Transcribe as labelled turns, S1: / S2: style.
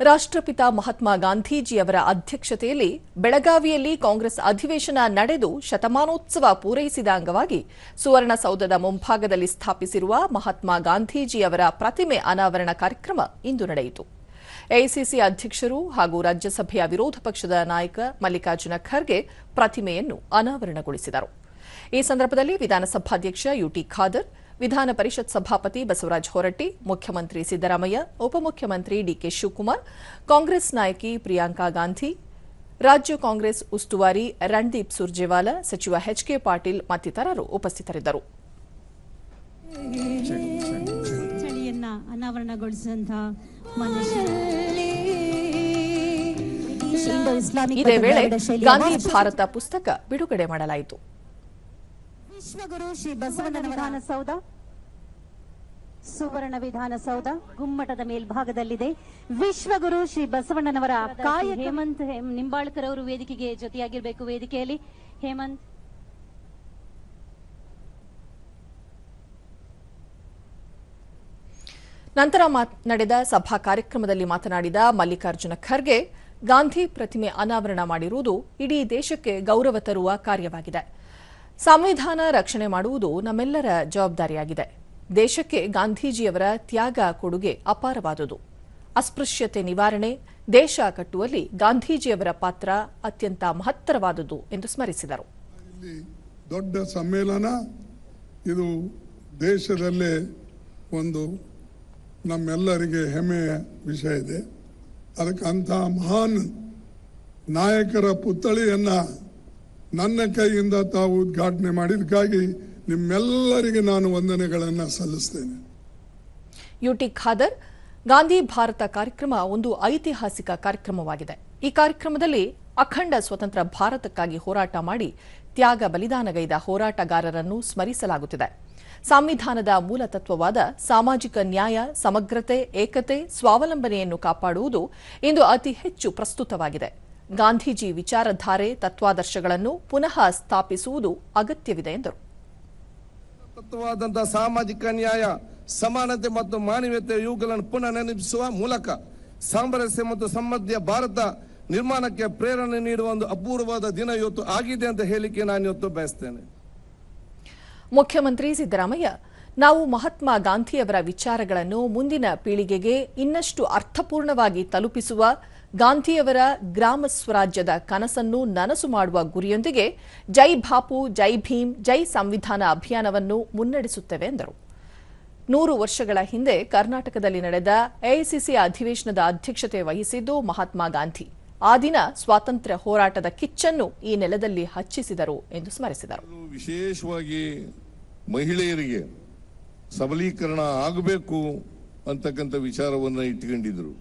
S1: ರಾಷ್ಟ್ರಪಿತ ಮಹಾತ್ಮ ಗಾಂಧೀಜಿಯವರ ಅಧ್ಯಕ್ಷತೆಯಲ್ಲಿ ಬೆಳಗಾವಿಯಲ್ಲಿ ಕಾಂಗ್ರೆಸ್ ಅಧಿವೇಶನ ನಡೆದು ಶತಮಾನೋತ್ಸವ ಪೂರೈಸಿದ ಅಂಗವಾಗಿ ಸುವರ್ಣಸೌಧದ ಮುಂಭಾಗದಲ್ಲಿ ಸ್ಥಾಪಿಸಿರುವ ಮಹಾತ್ಮ ಗಾಂಧೀಜಿಯವರ ಪ್ರತಿಮೆ ಅನಾವರಣ ಕಾರ್ಯಕ್ರಮ ಇಂದು ನಡೆಯಿತು. ಎಐಸಿಸಿ ಅಧ್ಯಕ್ಷರು ಹಾಗೂ ರಾಜ್ಯಸಭೆಯ ವಿರೋಧ ಪಕ್ಷದ ನಾಯಕ ಮಲ್ಲಿಕಾರ್ಜುನ ಖರ್ಗೆ ಪ್ರತಿಮೆಯನ್ನು ಅನಾವರಣಗೊಳಿಸಿದರು. ಈ ಸಂದರ್ಭದಲ್ಲಿ ವಿಧಾನಸಭಾಧ್ಯಕ್ಷ ಯುಟಿ ಖಾದರ್ ವಿಧಾನ ಪರಿಷತ್ ಸಭಾಪತಿ ಬಸವರಾಜ ಹೊರಟ್ಟಿ ಮುಖ್ಯಮಂತ್ರಿ ಸಿದ್ದರಾಮಯ್ಯ ಉಪಮುಖ್ಯಮಂತ್ರಿ ಡಿಕೆ ಶಿವಕುಮಾರ್ ಕಾಂಗ್ರೆಸ್ ನಾಯಕಿ ಪ್ರಿಯಾಂಕಾ ಗಾಂಧಿ ರಾಜ್ಯ ಕಾಂಗ್ರೆಸ್ ಉಸ್ತುವಾರಿ ರಣದೀಪ್ ಸುರ್ಜೇವಾಲಾ ಸಚಿವ ಎಚ್ಕೆ ಪಾಟೀಲ್ ಮತ್ತಿತರರು ಉಪಸ್ಥಿತರಿದ್ದರು. ಇದೇ ವೇಳೆ ಗಾಂಧಿ ಭಾರತ ಪುಸ್ತಕ ಬಿಡುಗಡೆ ಮಾಡಲಾಯಿತು.
S2: ವಿಶ್ವಗುರು ಶ್ರೀ ಬಸವಣ್ಣ ವಿಧಾನಸೌಧ. ಸುವರ್ಣ ವಿಧಾನಸೌಧ ಗುಮ್ಮಟದ ಮೇಲ್ಭಾಗದಲ್ಲಿದೆ. ವಿಶ್ವಗುರು ಶ್ರೀ ಬಸವಣ್ಣನವರ ಕಾಯ ಹೇಮಂತ್ ಹೇಮ್- ನಿಂಬಾಳ್ಕರ್ ಅವರು ವೇದಿಕೆಗೆ ಜೊತೆಯಾಗಿರ್ಬೇಕು. ವೇದಿಕೆಯಲ್ಲಿ ಹೇಮಂತ್.
S1: ನಂತರ ಮಾತ್- ನಡೆದ ಸಭಾ ಕಾರ್ಯಕ್ರಮದಲ್ಲಿ ಮಾತನಾಡಿದ ಮಲ್ಲಿಕಾರ್ಜುನ ಖರ್ಗೆ ಗಾಂಧಿ ಪ್ರತಿಮೆ ಅನಾವರಣ ಮಾಡಿರುವುದು ಇಡೀ ದೇಶಕ್ಕೆ ಗೌರವ ತರುವ ಕಾರ್ಯವಾಗಿದೆ. ಸಂವಿಧಾನ ರಕ್ಷಣೆ ಮಾಡುವುದು ನಮ್ಮೆಲ್ಲರ ಜವಾಬ್ದಾರಿಯಾಗಿದೆ. ದೇಶಕ್ಕೆ ಗಾಂಧೀಜಿಯವರ ತ್ಯಾಗ ಕೊಡುಗೆ ಅಪಾರವಾದುದು. ಅಸ್ಪೃಶ್ಯತೆ ನಿವಾರಣೆ, ದೇಶ ಕಟ್ಟುವಲ್ಲಿ ಗಾಂಧೀಜಿಯವರ ಪಾತ್ರ ಅತ್ಯಂತ ಮಹತ್ತರವಾದುದು ಎಂದು ಸ್ಮರಿಸಿದರು.
S3: ದೊಡ್ಡ ಸಮ್ಮೇಳನ, ಇದು ದೇಶದಲ್ಲೇ ಒಂದು ನಮ್ಮೆಲ್ಲರಿಗೆ ಹೆಮ್ಮೆಯ ವಿಷಯ ಇದೆ. ಅದಕ್ಕೆ ಮಹಾನ್ ನಾಯಕರ ಪುತ್ಥಳಿಯನ್ನ ನನ್ನ ಕೈಯಿಂದ ತಾವು ಉದ್ಘಾಟನೆ ಮಾಡಿದಕ್ಕಾಗಿ ನಿಮ್ಮೆಲ್ಲರಿಗೆ ನಾನು ವಂದನೆಗಳನ್ನು ಸಲ್ಲಿಸ್ತೇನೆ.
S1: ಯುಟಿ ಖಾದರ್, ಗಾಂಧಿ ಭಾರತ ಕಾರ್ಯಕ್ರಮ ಒಂದು ಐತಿಹಾಸಿಕ ಕಾರ್ಯಕ್ರಮವಾಗಿದೆ. ಈ ಕಾರ್ಯಕ್ರಮದಲ್ಲಿ ಅಖಂಡ ಸ್ವತಂತ್ರ ಭಾರತಕ್ಕಾಗಿ ಹೋರಾಟ ಮಾಡಿ ತ್ಯಾಗ ಬಲಿದಾನಗೈದ ಹೋರಾಟಗಾರರನ್ನು ಸ್ಮರಿಸಲಾಗುತ್ತಿದೆ. ಸಂವಿಧಾನದ ಮೂಲ ತತ್ವವಾದ ಸಾಮಾಜಿಕ ನ್ಯಾಯ, ಸಮಗ್ರತೆ, ಏಕತೆ, ಸ್ವಾವಲಂಬನೆಯನ್ನು ಕಾಪಾಡುವುದು ಇಂದು ಅತಿ ಹೆಚ್ಚು ಪ್ರಸ್ತುತವಾಗಿದೆ. ಗಾಂಧೀಜಿ ವಿಚಾರಧಾರೆ ತತ್ವಾದರ್ಶಗಳನ್ನು ಪುನಃ ಸ್ಥಾಪಿಸುವುದು ಅಗತ್ಯವಿದೆ ಎಂದರು.
S4: ಸಾಮಾಜಿಕ ನ್ಯಾಯ ಸಮಾನತೆ ಮತ್ತು ಮಾನವೀಯತೆ ಇವುಗಳನ್ನು ಪುನಃ ನೆನಪಿಸುವ ಮೂಲಕ ಸಾಮರಸ್ಯ ಮತ್ತು ಸಮೃದ್ಧಿಯ ಭಾರತ ನಿರ್ಮಾಣಕ್ಕೆ ಪ್ರೇರಣೆ ನೀಡುವ ಒಂದು ಅಪೂರ್ವವಾದ ದಿನ ಇವತ್ತು ಆಗಿದೆ ಅಂತ ಹೇಳಿಕೆ ನಾನು ಇವತ್ತು ಬಯಸ್ತೇನೆ.
S1: ಮುಖ್ಯಮಂತ್ರಿ ಸಿದ್ದರಾಮಯ್ಯ ನಾವು ಮಹಾತ್ಮ ಗಾಂಧಿಯವರ ವಿಚಾರಗಳನ್ನು ಮುಂದಿನ ಪೀಳಿಗೆಗೆ ಇನ್ನಷ್ಟು ಅರ್ಥಪೂರ್ಣವಾಗಿ ತಲುಪಿಸುವ ಗಾಂಧಿಯವರ ಗ್ರಾಮ ಸ್ವರಾಜ್ಯದ ಕನಸನ್ನು ನನಸು ಮಾಡುವ ಗುರಿಯೊಂದಿಗೆ ಜೈ ಬಾಪು, ಜೈ ಭೀಮ್, ಜೈ ಸಂವಿಧಾನ ಅಭಿಯಾನವನ್ನು ಮುನ್ನಡೆಸುತ್ತೇವೆ ಎಂದರು. ನೂರು ವರ್ಷಗಳ ಹಿಂದೆ ಕರ್ನಾಟಕದಲ್ಲಿ ನಡೆದ ಎಐಸಿಸಿ ಅಧಿವೇಶನದ ಅಧ್ಯಕ್ಷತೆ ವಹಿಸಿದ್ದು ಮಹಾತ್ಮ ಗಾಂಧಿ. ಆ ದಿನ ಸ್ವಾತಂತ್ರ್ಯ ಹೋರಾಟದ ಕಿಚ್ಚನ್ನು ಈ ನೆಲದಲ್ಲಿ ಹಚ್ಚಿಸಿದರು ಎಂದು ಸ್ಮರಿಸಿದರು.
S5: ವಿಶೇಷವಾಗಿ ಮಹಿಳೆಯರಿಗೆ ಸಬಲೀಕರಣ ಆಗಬೇಕು ಅಂತಕ್ಕಂಥ ವಿಚಾರವನ್ನು ಇಟ್ಕೊಂಡಿದ್ರು